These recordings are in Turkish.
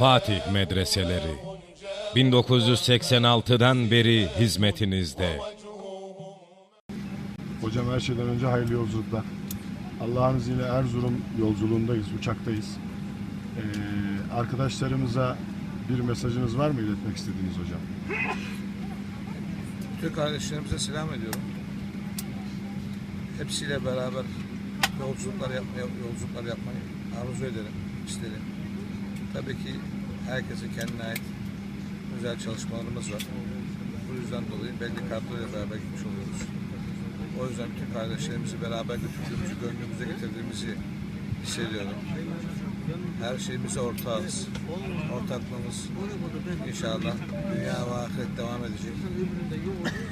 Fatih Medreseleri 1986'dan beri hizmetinizde. Hocam her şeyden önce hayırlı yolculuklar. Allah'ın izniyle Erzurum yolculuğundayız, uçaktayız. Ee, arkadaşlarımıza bir mesajınız var mı iletmek istediğiniz hocam? Türk kardeşlerimize selam ediyorum. Hepsiyle beraber yolculuklar yapmaya, yolculuklar yapmayı arzu ederim, isterim. Tabii ki herkesin kendine ait özel çalışmalarımız var. Bu yüzden dolayı belli kartlarıyla beraber gitmiş oluyoruz. O yüzden bütün kardeşlerimizi beraber götürdüğümüzü, gönlümüze getirdiğimizi hissediyorum. Her şeyimize ortağız. Ortaklığımız inşallah dünya ve ahiret devam edecek.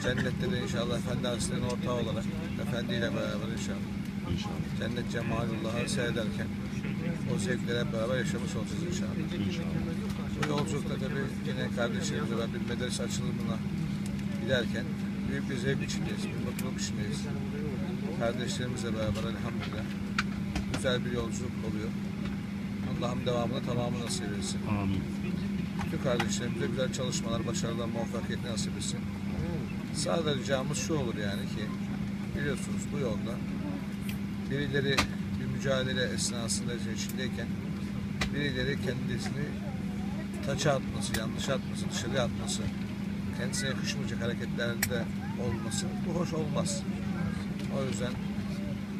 Cennette de inşallah Efendi Aleyhisselam'ın ortağı olarak Efendi ile beraber inşallah. İnşallah. Cennet cemalullah'ı seyrederken o zevklere hep beraber yaşamış olacağız inşallah. Bu yolculukta tabii yine kardeşlerimizle bir medrese açılımına giderken büyük bir zevk içindeyiz, bir mutluluk içindeyiz. Kardeşlerimizle beraber elhamdülillah güzel bir yolculuk oluyor. Allah'ım devamını tamamı nasip etsin. Amin. Bütün kardeşlerimize güzel çalışmalar, başarılar, muvaffakiyet nasip etsin. Sadece ricamız şu olur yani ki biliyorsunuz bu yolda birileri bir mücadele esnasında içindeyken birileri kendisini taça atması, yanlış atması, dışarıya atması, kendisine yakışmayacak hareketlerde olması bu hoş olmaz. O yüzden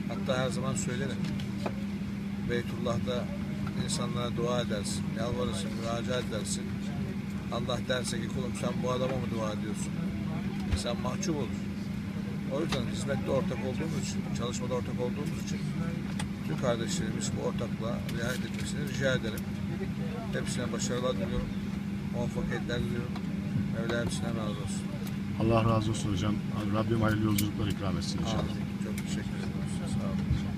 hatta her zaman söylerim. Beytullah'da insanlara dua edersin, yalvarırsın, müracaat edersin. Allah derse ki kulum sen bu adama mı dua ediyorsun? Sen mahcup olur. O yüzden hizmette ortak olduğumuz için, çalışmada ortak olduğumuz için tüm kardeşlerimiz bu ortaklığa riayet etmesini rica ederim. Hepsine başarılar diliyorum. Muvaffakiyetler diliyorum. Mevla hepsine razı olsun. Allah razı olsun hocam. Rabbim hayırlı yolculuklar ikram etsin inşallah. Amin. Çok teşekkür ederim.